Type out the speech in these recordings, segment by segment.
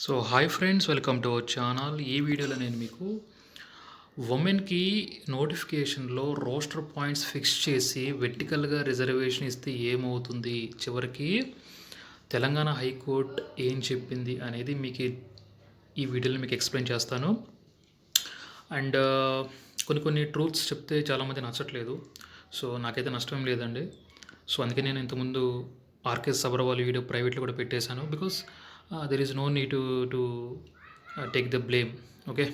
So hi friends welcome to our channel. ఈ వీడియోలో నేను మీకు ఉమెన్కి నోటిఫికేషన్లో రోస్టర్ పాయింట్స్ ఫిక్స్ చేసి వెర్టికల్గా రిజర్వేషన్ ఇస్తే ఏమవుతుంది? చివరికి తెలంగాణ హైకోర్టు ఏం చెప్పింది అనేది మీకు ఈ- వీడియోలో మీకు ఎక్స్ప్లెయిన్ చేస్తాను. అండ్ కొన్ని కొన్ని ట్రూత్స్ చెప్తే చాలామంది నచ్చట్లేదు. సో నాకైతే నష్టం లేదండి. సో అందుకే నేను ఇంతకుముందు ఆర్కేఎస్ సబర్వాల్ వీడియో ప్రైవేట్లో కూడా పెట్టేశాను. Because there is no need to to take the blame okay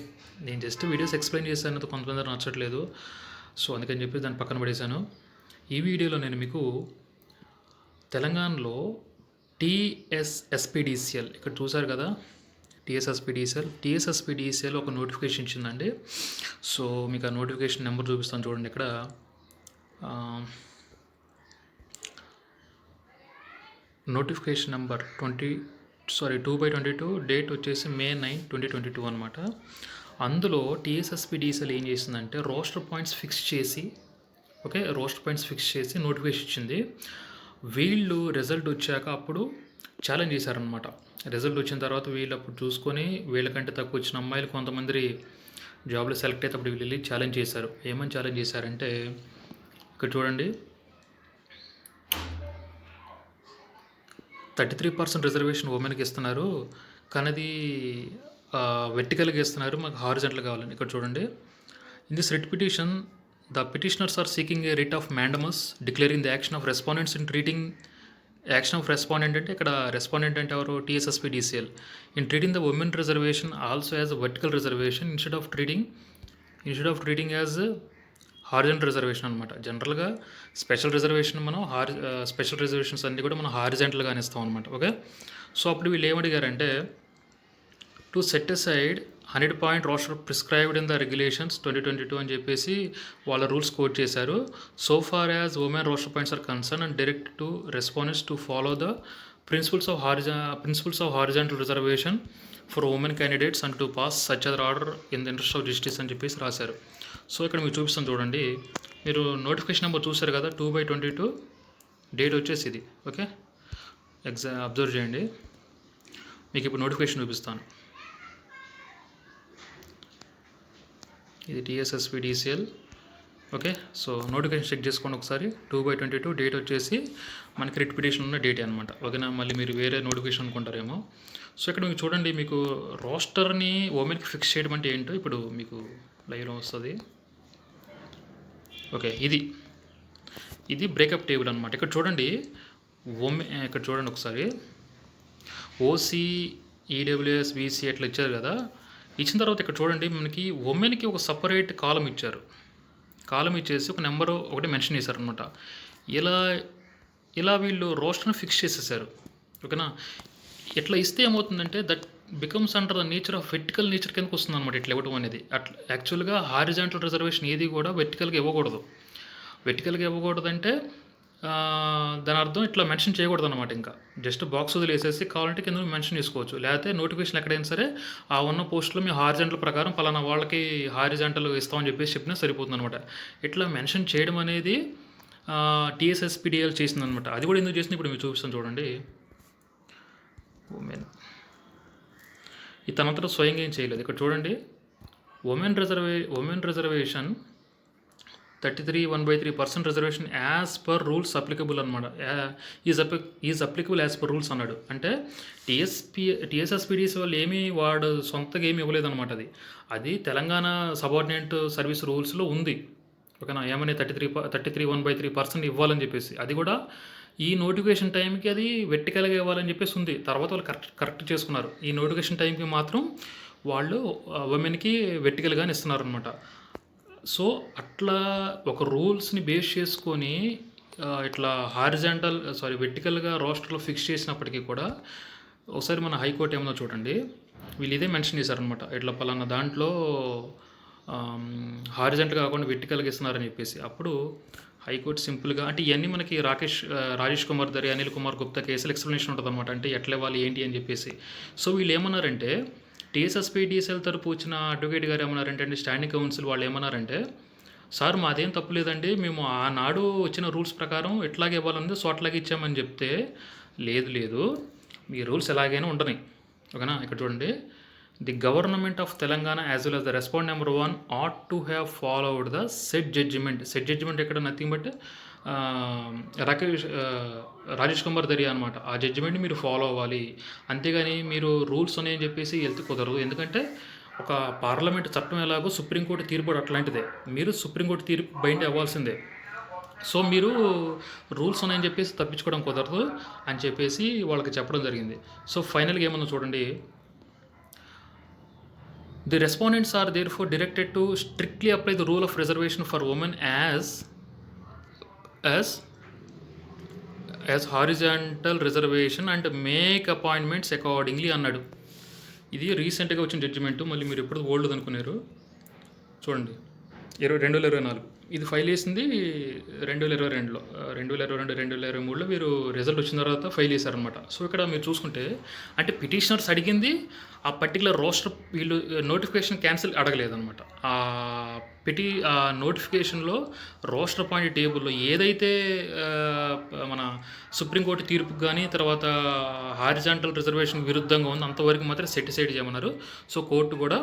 నేను జస్ట్ వీడియోస్ ఎక్స్ప్లెయిన్ చేశాను కొంతమంది నచ్చట్లేదు. సో అందుకని చెప్పి దాన్ని పక్కన పడేశాను. ఈ వీడియోలో నేను మీకు తెలంగాణలో టీఎస్ఎస్పిడిసిఎల్ ఇక్కడ చూసారు కదా? టీఎస్ఎస్పిడిసిఎల్ టీఎస్ఎస్పిడిసిఎల్ ఒక నోటిఫికేషన్ ఇచ్చిందండి. సో మీకు ఆ నోటిఫికేషన్ నెంబర్ చూపిస్తాను చూడండి ఇక్కడ. Um, notification number twenty sorry two by twenty two date వచ్చేసి May nine twenty twenty two అనమాట అందులో టీఎస్ఎస్పిడిసిఎల్ ఏం చేసిందంటే రోస్టర్ పాయింట్స్ ఫిక్స్ చేసి ఓకే రోస్టర్ పాయింట్స్ ఫిక్స్ చేసి నోటిఫికేషన్ ఇచ్చింది. వీళ్ళు రిజల్ట్ వచ్చాక అప్పుడు ఛాలెంజ్ చేశారనమాట రిజల్ట్ వచ్చిన తర్వాత వీళ్ళు అప్పుడు చూసుకొని వీళ్ళకంటే తక్కువ వచ్చిన అమ్మాయిలు కొంతమంది జాబ్లో సెలెక్ట్ అయితే అప్పుడు వీళ్ళు వెళ్ళి ఛాలెంజ్ చేశారు. ఏమని ఛాలెంజ్ చేశారంటే ఇక్కడ చూడండి. థర్టీ త్రీ పర్సెంట్ రిజర్వేషన్ ఉమెన్కి ఇస్తున్నారు. కానీ అది వెర్టికల్గా ఇస్తున్నారు. మాకు హారిజెంటల్ కావాలని. ఇక్కడ చూడండి. In this writ petition the petitioners are seeking a writ of mandamus declaring the action of respondents in treating action of respondent అంటే ఇక్కడ రెస్పాండెంట్ అంటే ఎవరు? TSSPDCL in treating the women reservation also as vertical reservation instead of treating instead of treating as horizontal reservation అనమాట జనరల్గా special reservation మనం హారి special reservations అన్నీ కూడా మనం హారిజెంటల్గానే ఇస్తాం అనమాట ఓకే? సో అప్పుడు వీళ్ళు ఏమడిగారంటే to set side hundred point roster prescribed in the regulations twenty twenty two అని చెప్పేసి వాళ్ళ రూల్స్ కోట్ చేశారు. So far as women roster points are concern and direct to response to follow the principles of హారిజ principles of horizontal reservation for women candidates and to pass such other order in the interest of justice అని చెప్పేసి రాశారు. So ఇక్కడ మీకు చూపిస్తాను చూడండి. మీరు notification number చూశారు కదా two by twenty two date వచ్చేసి ఇది ఓకే ఎగ్జా అబ్జర్వ్ చేయండి. మీకు ఇప్పుడు నోటిఫికేషన్ చూపిస్తాను. ఇది TSSPDCL okay? So notification check చేసుకోండి ఒకసారి. Two by twenty two date వచ్చేసి మనకి రిట్ పిటిషన్ ఉన్న డేట్ అనమాట ఓకేనా? మళ్ళీ మీరు వేరే నోటిఫికేషన్ అనుకుంటారేమో. సో ఇక్కడ మీకు చూడండి మీకు రోస్టర్ని ఉమెన్కి ఫిక్స్ చేయడం అంటే ఏంటో ఇప్పుడు మీకు లైవ్లో వస్తుంది. ఓకే ఇది. ఇది బ్రేకప్ టేబుల్ అనమాట ఇక్కడ చూడండి ఉమె ఇక్కడ చూడండి ఒకసారి. ఓసీ ఈడబ్ల్యూఎస్ బీసీ అట్లా ఇచ్చారు కదా. ఇచ్చిన తర్వాత ఇక్కడ చూడండి మనకి ఉమెన్కి ఒక సపరేట్ కాలం ఇచ్చారు. కాలం ఇచ్చేసి ఒక నెంబర్ ఒకటి మెన్షన్ చేశారు అనమాట ఇలా ఇలా వీళ్ళు రోస్టర్ని ఫిక్స్ చేసేసారు. ఓకేనా? ఇట్లా ఇస్తే ఏమవుతుందంటే that becomes under the nature of vertical nature కిందకి వస్తుంది అనమాట ఇట్లా ఇవ్వడం అనేది. అట్లా యాక్చువల్గా హారిజాంటల్ రిజర్వేషన్ ఏది కూడా వెర్టికల్గా ఇవ్వకూడదు. వెర్టికల్గా ఇవ్వకూడదు అంటే దాని అర్థం ఇట్లా మెన్షన్ చేయకూడదు అనమాట ఇంకా. జస్ట్ బాక్స్ వదిలేసేసి కావాలంటే కింద మెన్షన్ చేసుకోవచ్చు. లేకపోతే నోటిఫికేషన్ ఎక్కడైనా సరే ఆ ఉన్న పోస్టులో మీ హారిజెంటల్ ప్రకారం పలానా వాళ్ళకి హారిజెంటల్ ఇస్తామని చెప్పేసి చెప్పినా సరిపోతుంది అనమాట ఇట్లా మెన్షన్ చేయడం అనేది టీఎస్ఎస్పిడిఎల్ చేసిందనమాట అది కూడా ఎందుకు చేసింది? ఇప్పుడు మీరు చూపిస్తాను చూడండి. ఉమెన్ ఈ స్వయంగా ఏం చేయలేదు. ఇక్కడ చూడండి. Women reservation women reservation thirty three one by three percent reservation as per rules applicable అనమాట is అప్లి is applicable as per rules అన్నాడు. అంటే టీఎస్పి టీఎస్ఎస్పిడిసి వాళ్ళు ఏమీ వాడు సొంతగా ఏమి ఇవ్వలేదు అనమాట అది. అది తెలంగాణ సబార్డినేట్ సర్వీస్ రూల్స్లో ఉంది. ఓకేనా? ఏమని thirty three thirty three one by three percent ఇవ్వాలని చెప్పేసి. అది కూడా ఈ నోటిఫికేషన్ టైంకి అది వెట్టికల్గా ఇవ్వాలని చెప్పేసి ఉంది. తర్వాత వాళ్ళు కరెక్ట్ కరెక్ట్ చేసుకున్నారు. ఈ నోటిఫికేషన్ టైంకి మాత్రం వాళ్ళు ఉమెన్కి వెట్టికల్గానే ఇస్తున్నారు అనమాట సో అట్లా ఒక రూల్స్ని బేస్ చేసుకొని ఇట్లా హారిజాంటల్ సారీ వెర్టికల్గా రోస్టర్లో ఫిక్స్ చేసినప్పటికీ కూడా ఒకసారి మన హైకోర్టు ఏమన్నా చూడండి. వీళ్ళు ఇదే మెన్షన్ చేశారనమాట ఇట్లా పలానా దాంట్లో హారిజెంటల్ కాకుండా వెర్టికల్గా ఇస్తున్నారని చెప్పేసి. అప్పుడు హైకోర్టు సింపుల్గా అంటే ఇవన్నీ మనకి రాకేష్ రాజేష్ కుమార్ దరి అనిల్ కుమార్ గుప్తా కేసులు ఎక్స్ప్లెనేషన్ ఉంటుంది అనమాట అంటే ఎట్లా ఇవ్వాలి ఏంటి అని చెప్పేసి. సో వీళ్ళు ఏమన్నారంటే టీఎస్ఎస్పీడీసీఎల్ తరపు వచ్చిన అడ్వకేట్ గారు ఏమన్నారంటే అండి స్టాండింగ్ కౌన్సిల్ వాళ్ళు ఏమన్నారంటే సార్ మాదేం తప్పు లేదండి మేము ఆనాడు వచ్చిన రూల్స్ ప్రకారం ఎట్లాగే ఇవ్వాలంది సో అట్లాగే ఇచ్చామని చెప్తే లేదు లేదు మీ రూల్స్ ఎలాగైనా ఉండని. ఓకేనా? ఇక్కడ చూడండి. The government of Telangana as well as the respond number one ought to have followed the set judgment. Set judgment ఎక్కడ? నథింగ్ బట్ రాకేష్ రాజేష్ కుమార్ దరి అనమాట ఆ జడ్జిమెంట్ మీరు ఫాలో అవ్వాలి. అంతేగాని మీరు రూల్స్ ఉన్నాయని చెప్పేసి వెళ్తే కుదరదు. ఎందుకంటే ఒక పార్లమెంట్ చట్టం ఎలాగో సుప్రీంకోర్టు తీర్పు అట్లాంటిదే. మీరు సుప్రీంకోర్టు తీర్పు బయట అవ్వాల్సిందే. సో మీరు రూల్స్ ఉన్నాయని చెప్పేసి తప్పించుకోవడం కుదరదు అని చెప్పేసి వాళ్ళకి చెప్పడం జరిగింది. సో ఫైనల్గా ఏమన్నా చూడండి. The respondents are therefore directed to strictly apply the rule of reservation for women as as as horizontal reservation and make appointments accordingly అన్నాడు. ఇది రీసెంట్గా వచ్చిన జడ్జిమెంట్ మళ్ళీ మీరు ఎప్పుడు ఓల్డ్ అనుకున్నారు చూడండి. ఇరవై రెండు వేల ఇరవై నాలుగు. ఇది ఫైల్ చేసింది రెండు వేల ఇరవై రెండులో. రెండు వేల ఇరవై రెండు రెండు వేల ఇరవై మూడులో మీరు రిజల్ట్ వచ్చిన తర్వాత ఫైల్ చేశారనమాట సో ఇక్కడ మీరు చూసుకుంటే అంటే పిటిషనర్స్ అడిగింది ఆ పర్టికులర్ రోస్టర్ వీళ్ళు uh, నోటిఫికేషన్ క్యాన్సిల్ అడగలేదన్నమాట. పెట్టి ఆ నోటిఫికేషన్లో రోస్టర్ పాయింట్ టేబుల్లో ఏదైతే మన సుప్రీంకోర్టు తీర్పుకు కానీ తర్వాత హారిజాంటల్ రిజర్వేషన్ విరుద్ధంగా ఉందో అంతవరకు మాత్రం సెటిసైడ్ చేయమన్నారు. సో కోర్టు కూడా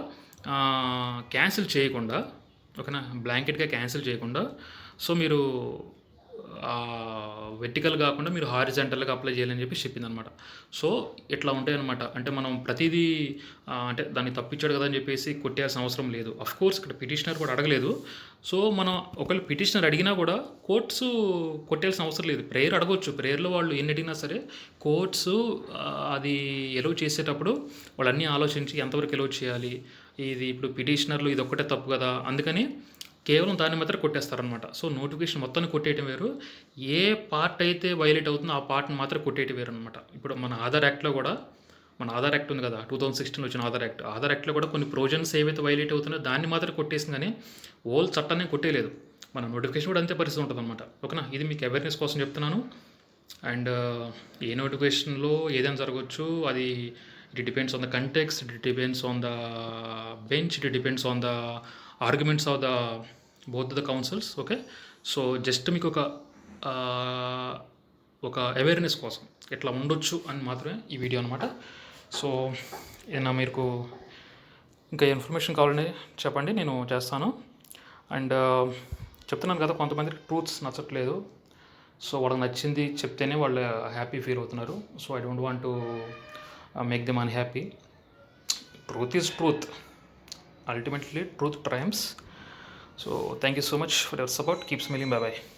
క్యాన్సిల్ చేయకుండా ఓకేనా బ్లాంకెట్గా క్యాన్సిల్ చేయకుండా సో మీరు వెర్టికల్ కాకుండా మీరు హారిజెంటల్గా అప్లై చేయాలని చెప్పి చెప్పింది అనమాట సో ఇట్లా ఉంటాయన్నమాట? అంటే మనం ప్రతిదీ అంటే దాన్ని తప్పించాడు కదా అని చెప్పేసి కొట్టేయాల్సిన అవసరం లేదు. అఫ్ కోర్స్ ఇక్కడ పిటిషనర్ కూడా అడగలేదు. సో మనం ఒకవేళ పిటిషనర్ అడిగినా కూడా కోర్ట్స్ కొట్టేయాల్సిన అవసరం లేదు. ప్రేయర్ అడగవచ్చు ప్రేయర్లో వాళ్ళు ఎన్ని అడిగినా సరే కోర్ట్స్ అది ఎలో చేసేటప్పుడు వాళ్ళు అన్నీ ఆలోచించి ఎంతవరకు ఎలో చేయాలి? ఇది ఇప్పుడు పిటిషనర్లు ఇది ఒక్కటే తప్పు కదా? అందుకని కేవలం దాన్ని మాత్రం కొట్టేస్తారనమాట సో నోటిఫికేషన్ మొత్తాన్ని కొట్టేయటం వేరు. ఏ పార్ట్ అయితే వైలేట్ అవుతుందో ఆ పార్ట్ని మాత్రం కొట్టేయటం వేరు అనమాట ఇప్పుడు మన ఆధార్ యాక్ట్లో కూడా మన ఆధార్ యాక్ట్ ఉంది కదా టూ థౌసండ్ సిక్స్టీన్ వచ్చిన ఆధార్ యాక్ట్. ఆధార్ యాక్ట్లో కూడా కొన్ని ప్రొవిజన్స్ ఏవైతే వైలేట్ అవుతున్నాయో దాన్ని మాత్రం కొట్టేసింది కానీ ఓల్ చట్టాన్ని కొట్టేయలేదు. మన నోటిఫికేషన్ కూడా అంతే పరిస్థితి ఉంటుంది అనమాట ఓకేనా? ఇది మీకు అవేర్నెస్ కోసం చెప్తున్నాను. అండ్ ఏ నోటిఫికేషన్లో ఏదైనా జరగవచ్చు అది it depends on the context it depends on the bench it depends on the arguments of the both the counsels okay so just మీకు ఒక ఒక అవేర్నెస్ కోసం ఇట్లా ఉండొచ్చు అని మాత్రమే ఈ వీడియో అనమాట సో ఏదైనా మీకు ఇంకా ఇన్ఫర్మేషన్ కావాలని చెప్పండి నేను చేస్తాను. అండ్ చెప్తున్నాను కదా కొంతమందికి ట్రూత్స్ నచ్చట్లేదు. సో వాళ్ళకి నచ్చింది చెప్తేనే వాళ్ళు హ్యాపీ ఫీల్ అవుతున్నారు. So I don't want to make them unhappy truth is truth ultimately truth triumphs. So thank you so much for your support. Keep smiling. Bye bye